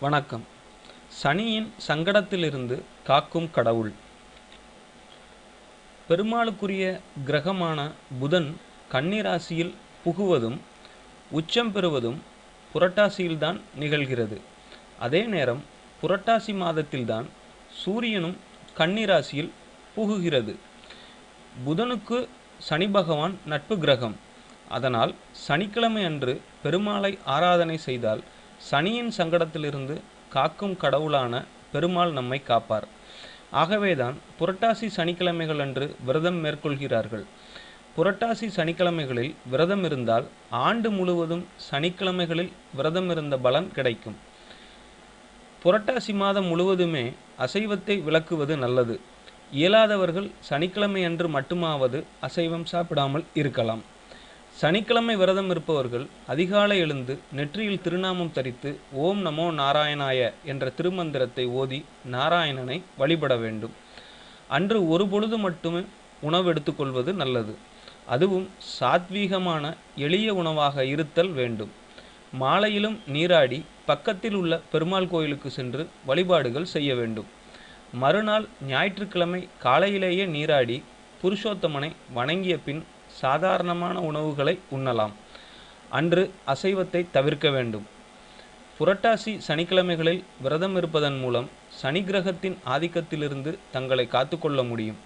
வணக்கம். சனியின் சங்கடத்திலிருந்து காக்கும் கடவுள். பெருமாளுக்குரிய கிரகமான புதன் கன்னிராசியில் புகுவதும் உச்சம் பெறுவதும் புரட்டாசியில்தான் நிகழ்கிறது. அதே நேரம் புரட்டாசி மாதத்தில்தான் சூரியனும் கன்னிராசியில் புகுகிறது. புதனுக்கு சனி பகவான் நட்பு கிரகம். அதனால் சனிக்கிழமை அன்று பெருமாளை ஆராதனை செய்தால் சனியின் சங்கடத்திலிருந்து காக்கும் கடவுளான பெருமாள் நம்மை காப்பார். ஆகவேதான் புரட்டாசி சனிக்கிழமைகள் அன்று விரதம் மேற்கொள்கிறார்கள். புரட்டாசி சனிக்கிழமைகளில் விரதம் இருந்தால் ஆண்டு முழுவதும் சனிக்கிழமைகளில் விரதம் இருந்த பலன் கிடைக்கும். புரட்டாசி மாதம் முழுவதுமே அசைவத்தை விளக்குவது நல்லது. இயலாதவர்கள் சனிக்கிழமை அன்று மட்டுமாவது அசைவம் சாப்பிடாமல் இருக்கலாம். சனிக்கிழமை விரதம் இருப்பவர்கள் அதிகாலை எழுந்து நெற்றியில் திருநாமம் தரித்து ஓம் நமோ நாராயணாய என்ற திருமந்திரத்தை ஓதி நாராயணனை வழிபட வேண்டும். அன்று ஒரு பொழுது மட்டுமே உணவு எடுத்துக்கொள்வது நல்லது. அதுவும் சாத்வீகமான எளிய உணவாக இருத்தல் வேண்டும். மாலையிலும் நீராடி பக்கத்தில் உள்ள பெருமாள் கோயிலுக்கு சென்று வழிபாடுகள் செய்ய வேண்டும். மறுநாள் ஞாயிற்றுக்கிழமை காலையிலேயே நீராடி புருஷோத்தமனை வணங்கிய பின் சாதாரணமான உணவுகளை உண்ணலாம். அன்று அசைவத்தை தவிர்க்க வேண்டும். புரட்டாசி சனிக்கிழமைகளில் விரதம் இருப்பதன் மூலம் சனி கிரகத்தின் ஆதிக்கத்திலிருந்து தங்களை காத்துக்கொள்ள முடியும்.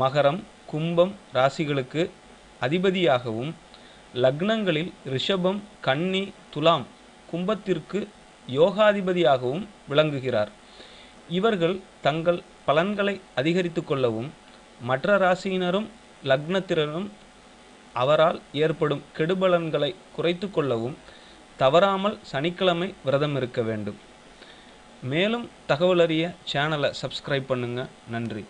மகரம் கும்பம் ராசிகளுக்கு அதிபதியாகவும் லக்னங்களில் ரிஷபம் கன்னி துலாம் கும்பத்திற்கு யோகாதிபதியாகவும் விளங்குகிறார். இவர்கள் தங்கள் பலன்களை அதிகரித்து கொள்ளவும் மற்ற ராசியினரும் லக்னத்தினரும் அவரால் ஏற்படும் கெடுபலன்களை குறைத்து கொள்ளவும் தவறாமல் சனிக்கிழமை விரதம் இருக்க வேண்டும். மேலும் தகவலறிய சேனலை சப்ஸ்கிரைப் பண்ணுங்கள் நன்றி.